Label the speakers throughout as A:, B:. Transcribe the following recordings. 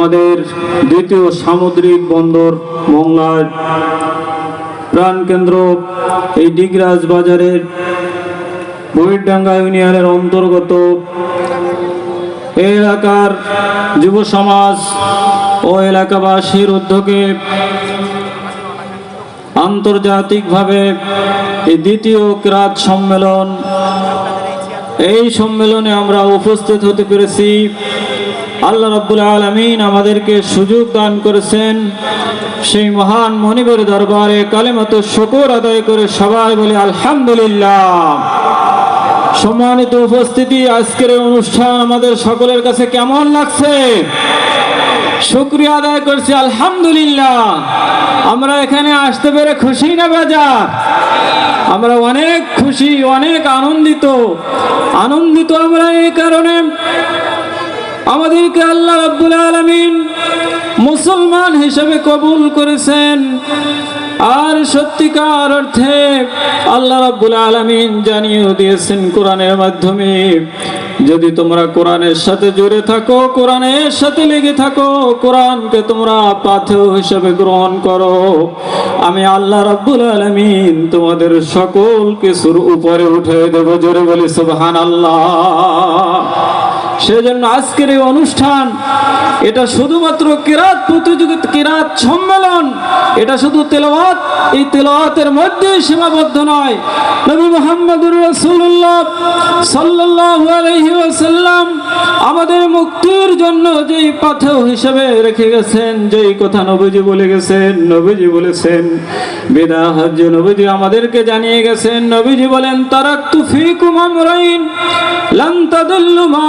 A: আমাদের দ্বিতীয় সামুদ্রিক বন্দর মংলার প্রাণকেন্দ্র এই ডিগরাজ বাজারের বহিরডাঙ্গা ইউনিয়নের অন্তর্গত। এলাকার যুব সমাজ ও এলাকাবাসীর উদ্যোগে আন্তর্জাতিকভাবে এই দ্বিতীয় ক্রাত সম্মেলন, এই সম্মেলনে আমরা উপস্থিত হতে পেরেছি। আল্লাহ রাব্বুল আলমিন আমাদেরকে সুযোগ দান করেছেন। সেই মহান মনিবের দরবারে কালেমতো শকর আদায় করে সবাই বলি আলহামদুলিল্লাহ। সম্মানিত উপস্থিতি, আজকের অনুষ্ঠান আমাদের সকলের কাছে কেমন লাগছে? শুক্রিয়া আদায় করছি, আলহামদুলিল্লাহ। আমরা এখানে আসতে পেরে খুশি না বাজার? আমরা অনেক খুশি, অনেক আনন্দিত। আনন্দিত আমরা এই কারণে আমাদেরকে আল্লাহ রাব্বুল আলামিন মুসলমান হিসেবে কবুল করেছেন। আর সত্যিকার অর্থে আল্লাহ রাব্বুল আলামিন জানিয়ে দিয়েছেন কোরআনের মাধ্যমে, যদি তোমরা কোরআনের সাথে জুড়ে থাকো, কোরআনের সাথে লেগে থাকো, কোরআনকে তোমরা পাথেয় হিসেবে গ্রহণ করো। আমি আল্লাহ রাব্বুল আলামিন তোমাদের সকল কিছুর উপরে উঠে দেব, জোরে বলি সুবহানাল্লাহ। সেজন্য আজকের এই অনুষ্ঠান, এটা শুধুমাত্র কিরাত প্রতিযোগিতা, কিরাত সম্মেলন, এটা শুধু তেলাওয়াত, এই তেলাওয়াতের মধ্যে সীমাবদ্ধ নয়। নবী মোহাম্মদুর রাসূলুল্লাহ সাল্লাল্লাহু আলাইহি ওয়াসাল্লাম আমাদের মুক্তির জন্য যেই পাথেও হিসেবে রেখে গেছেন, যেই কথা নবীজি বলে গেছেন, নবীজি বলেছেন বিদা হজ্জ নবীজি আমাদেরকে জানিয়ে গেছেন, নবীজি বলেন তারাক্তু ফিকুম আমরাইন, লান তাদুল্লু মা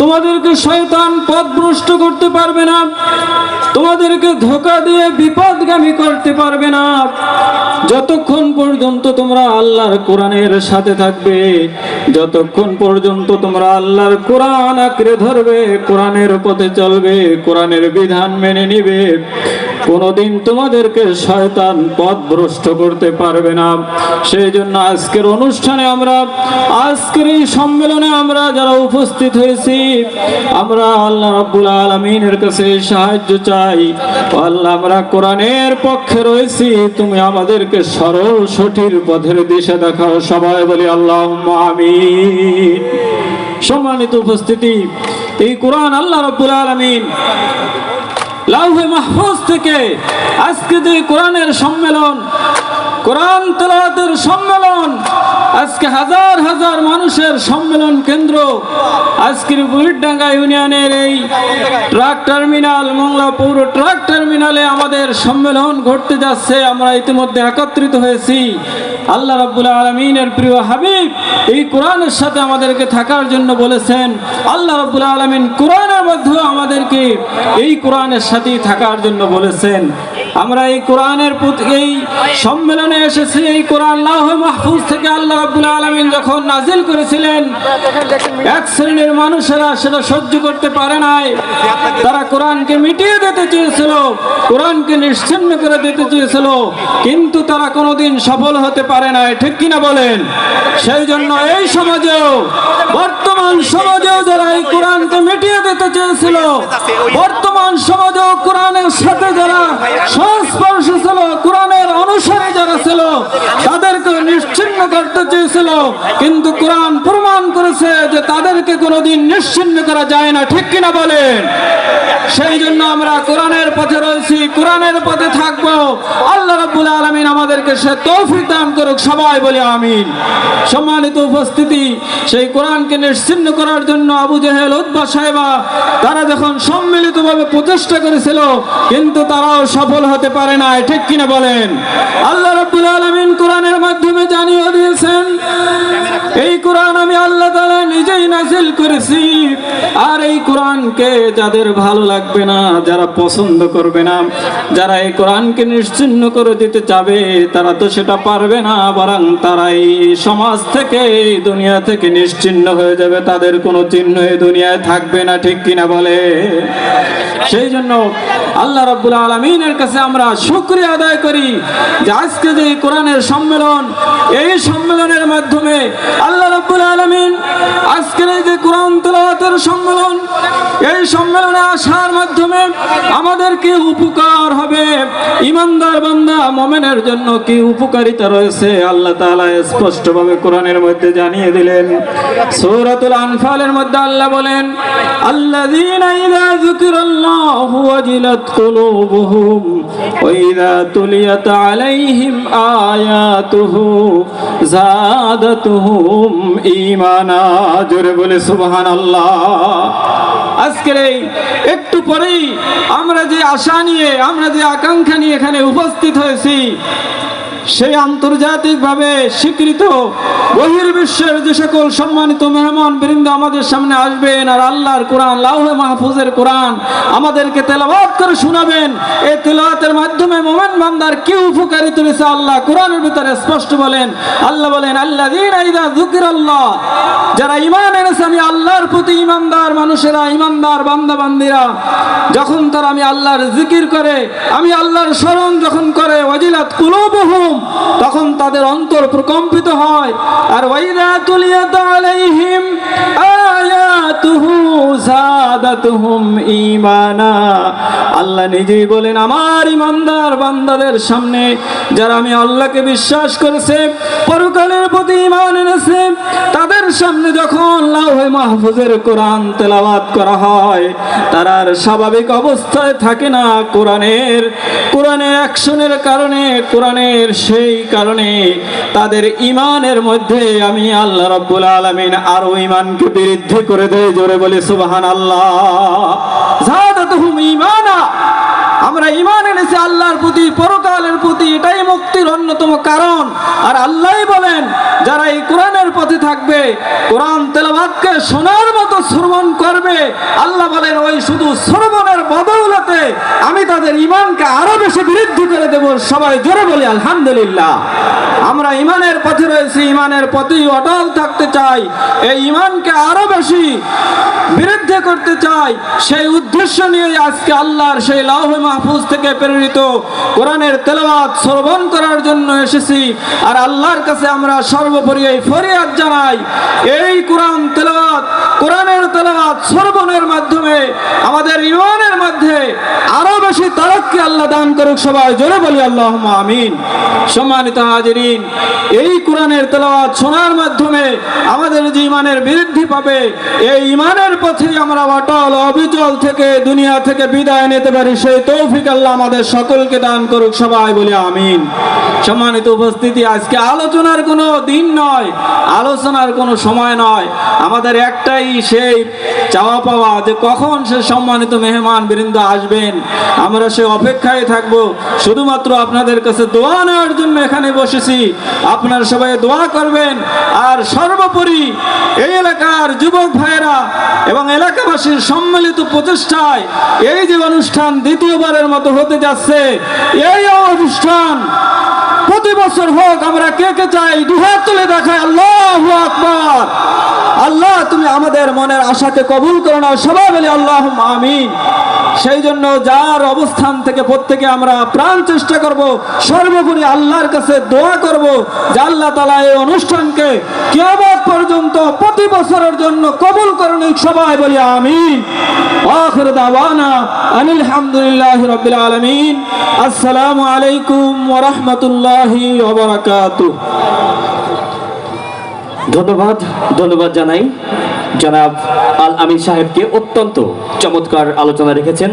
A: তোমাদেরকে শয়তান পথভ্রষ্ট করতে পারবে না। তোমাদেরকে ধোকা দিয়ে বিপদগামী করতে পারবে না। যতক্ষণ পর্যন্ত তোমরা আল্লাহর কোরআনের সাথে থাকবে, যতক্ষণ পর্যন্ত তোমরা আল্লাহর কোরআন আঁকড়ে ধরবে, কোরআনের পথে চলবে, কোরআনের বিধান মেনে নিবে কোনোদিন তোমাদেরকে শয়তান পথ ভ্রষ্ট করতে পারবে না। সেই জন্য আজকের অনুষ্ঠানে আমরা, আজকের এই সম্মেলনে আমরা যারা উপস্থিত হয়েছি, আমরা আল্লাহ রাব্বুল আলমিনের কাছে সাহায্য চাই। আল্লাহ, আমরা কোরআনের পক্ষে রয়েছি, তুমি আমাদেরকে সরল, সঠিক পথের দিশা দেখাও। সবাই বলি আল্লাহ আমিন। সম্মানিত উপস্থিতি, এই কোরআন আল্লাহ রাব্বুল আলমিন লাউহে মাহফুজ থেকে আজকে যে কোরআনের সম্মেলন, কোরআন তলাতের সম্মেলন, আজকে হাজার হাজার মানুষের সম্মেলন কেন্দ্র আজকের বুড়িডাঙ্গা ইউনিয়নের এই ট্রাক টার্মিনাল মংলা পৌর ট্রাক টার্মিনালে আমাদের সম্মেলন ঘটতে যাচ্ছে। আমরা ইতিমধ্যে একত্রিত হয়েছি। আল্লাহ রাব্বুল আলমিনের প্রিয় হাবিব এই কোরআনের সাথে আমাদেরকে থাকার জন্য বলেছেন, আল্লাহ রাব্বুল আলমিন কোরআনের মধ্যেও আমাদেরকে এই কোরআনের সাথেই থাকার জন্য বলেছেন। আমরা এই কোরআনের এই সম্মেলনে এসেছি, এই কোরআন মাহফুজ থেকে আল্লাহ রাব্বুল আলামিন যখন নাজিল করেছিলেন, এক শ্রেণির মানুষেরা সেটা সহ্য করতে পারে নাই। তারা কোরআনকে মিটিয়ে দিতে চেয়েছিল, কোরআনকে নিশ্চিন্ন করে দিতে চেয়েছিল, কিন্তু তারা কোনোদিন সফল হতে পারে নাই। ঠিক কিনা বলেন? সেই জন্য এই সমাজেও, বর্তমান সমাজেও যারা এই কোরআনকে মিটিয়ে দিতে চেয়েছিল, বর্তমান সমাজেও কোরআনের সাথে যারা সংস্পর্শ ছিল, কোরআনের অনুসারে যারা ছিল তাদেরকে নিশ্চিন্ন করতে চেয়েছিল। কিন্তু কোরআন প্রমাণ করেছে যে তাদেরকে কোনোদিন নিশ্চিন্ন করা যায় না, ঠিক কিনা বলেন? সেই জন্য আমরা কোরআনের পথে রয়েছি, কোরআনের পথে থাকব। আমাদেরকে সে তৌফিক দান করুক, সবাই বলে আমিন। সম্মানিত উপস্থিতি, সেই কোরআনকে নিশ্চিন্ন করার জন্য আবু জেহেল উদ্বা সাহেবা, তারা যখন সম্মিলিতভাবে প্রচেষ্টা করেছিল, কিন্তু তারাও সফল হতে পারে না ঠিক কিনা বলেন? আল্লাহ রাব্বুল আল্লাহ তাআলা নিজেই নাজিল করেছি। আর এই কোরআনকে যাদের ভালো লাগবে না, যারা পছন্দ করবে না, যারা এই কোরআনকে নিশ্চিন্ন করে দিতে চাবে, তারা তো সেটা পারবে না, বরং তারা এই সমাজ থেকে, এই দুনিয়া থেকে নিশ্চিন্ন হয়ে যাবে। তাদের কোনো চিহ্ন এই দুনিয়ায় থাকবে না, ঠিক কিনা বলে? সেই জন্য আল্লাহ রাব্বুল আলমিনের কাছে আমরা শুক্রিয়া আদায় করি যে আজকে যে কোরআনের সম্মেলন, এই সম্মেলনের মাধ্যমে আল্লাহ রাব্বুল আলমিন আজকের এই যে কোরআন তেলাওয়াতের সম্মেলন, এই সম্মেলনে আসার মাধ্যমে আমাদের কি উপকার হবে? ইমানদার বান্দা, মোমেনের জন্য কি উপকারিতা রয়েছে? আল্লাহ তাআলা স্পষ্টভাবে কোরআনের মধ্যে জানিয়ে দিলেন। সূরাতুল আনফালের মধ্যে আল্লাহ বলেন, আল্লাযীনা ইযা যুকিরাল্লাহু ওয়াজিলাত কুলুবুহুম ওয়া ইযা তুলিয়াত আলাইহিম আয়াতুহু যাদাতুহুম ঈমানা। জোরে বলে সুবহানাল্লাহ। আজকের এই একটু পরেই আমরা যে আশা নিয়ে, আমরা যে আকাঙ্ক্ষা নিয়ে এখানে উপস্থিত হয়েছি সেই আন্তর্জাতিকভাবে স্বীকৃত বহির্বিশ্বের যে সকল সম্মানিত মেহমান বৃন্দ আমাদের সামনে আসবেন আর আল্লাহর কোরআন, লাউহে মাহফুজের কোরআন আমাদেরকে তেলাওয়াত করে শোনাবেন। এই তেলাওয়াতের মাধ্যমে মোমেন বান্দার কি উপকারী তুলেছে আল্লাহ কোরআনের ভিতরে স্পষ্ট বলেন। আল্লাহ বলেন আল্লাহ আল্লাহ যারা ইমান এনেছে, আমি আল্লাহর প্রতি ইমানদার মানুষেরা ইমানদার বান্দা বান্দিরা যখন তারা আমি আল্লাহর জিকির করে, আমি আল্লাহর স্মরণ যখন করে, ওয়াজিলাত কুলুবুহুম তখন তাদের অন্তর প্রকম্পিত হয়। আর ওয়াইদা তুলিয়াত আলাইহিম আয়াতুহু যাদাতুহুম ঈমানা। আল্লাহ নিজেই বলেন, আমার ইমানদার বান্দাদের সামনে যারা আমি আল্লাহকে বিশ্বাস করেছে, পরকালের প্রতি ঈমান এনেছে, তাদের সামনে যখন লাউহে মাহফুজের কোরআন তেলাওয়াত করা হয়, তারা আর স্বাভাবিক অবস্থায় থাকে না কোরআনের। কোরআনের অ্যাকশনের কারণে, কোরআনের সেই কারণে তাদের ইমানের মধ্যে আমি আল্লাহ রাব্বুল আলামিন আরও ইমানকে বৃদ্ধি করে দেয় জোরে বলে সুবহান আল্লাহ আমরা ইমান এনেছি আল্লাহর প্রতি, পরকালের প্রতি, এটাই মুক্তির অন্যতম কারণ। আর আল্লাহই বলেন, যারা এই কোরআনের পথে থাকবে, কোরআন তেলাবাদকে শোনার মতো শ্রবণ করবে, আল্লাহ বলেন, ওই শুধু শ্রবণের বদৌলতে আমি তাদের ইমানকে আরও বেশি বৃদ্ধি করে দেব, সবাই জোরে বলি, আলহামদুলিল্লাহ। আমরা ইমানের পথে রয়েছি ইমানের পথেই অটল থাকতে চাই। এই ইমানকে আরও বেশি বৃদ্ধি করতে চাই। সেই উদ্দেশ্য নিয়ে আজকে আল্লাহর সেই লাউহে মাহফুজ থেকে প্রেরিত কোরআনের তেলাওয়াত শ্রবণ করার জন্য এসেছি। আর আল্লাহর কাছে আমরা সর্বোপরি এই ফরিয়াদ জানাই, এই কোরআন তেলাওয়াত, কোরআনের তেলাওয়াত শ্রবণের মাধ্যমে, আমাদের ইমানের মধ্যে আরও বেশি তারাক্কি আল্লাহ দান করুক সবাই। জোরে বলি আল্লাহ আমিন। সম্মানিত হাজিরিন, এই কোরআনের তেলাওয়াত শোনার মাধ্যমে আমাদের যে ইমানের বৃদ্ধি পাবে, এই ইমানের পথেই আমরা অটল অবিচল থেকে দুনিয়া থেকে বিদায় নিতে পারি। সেই তৌফিক আল্লাহ আমাদের সকলকে দান করুক সবাই, বলি আমিন। সম্মানিত উপস্থিতি, আজকে আলোচনার কোনো দিন নয়, আলোচনার কোনো সময় নয়। আমাদের একটাই সেই চাওয়া পাওয়া যে কখন সে সম্মানিত মেহমান বৃন্দ আসবেন। আমরা সে অপেক্ষায় থাকব। থাকব শুধুমাত্র আপনাদের কাছে দোয়া নেওয়ার জন্য এখানে বসেছি। আপনার সবাই দোয়া করবেন। আর সর্বোপরি এই এলাকার যুবক ভাইয়েরা এবং এলাকাবাসীর সম্মিলিত প্রচেষ্টায় এই যে অনুষ্ঠান দ্বিতীয়বারের মতো হতে যাচ্ছে, এই অনুষ্ঠান প্রতি বছর হোক, আমরা কে কে চাই, দুহাত তুলে দেখায় আল্লাহ আকবর। আল্লাহ, তুমি আমাদের মনের আশাকে কবুল করো না সবাই বলি আল্লাহ আমিন। সেই জন্য যার অবস্থান থেকে প্রত্যেকে আমরা প্রাণ চেষ্টা করব, সর্বোপরি আল্লাহর কাছে দোয়া করব যে আল্লাহ তালা এই অনুষ্ঠানকে কেমন পর্যন্ত প্রতি বছরের জন্য কবুল করুন সবাই বলি আমিন। আখির দাওয়ানা রাব্বিল আলামিন। আসসালামু আলাইকুম ওয়া রাহমাতুল্লাহি
B: ধন্যবাদ ধন্যবাদ জানাই। জনাব আল আমিন সাহেবকে অত্যন্ত চমৎকার আলোচনা রেখেছেন।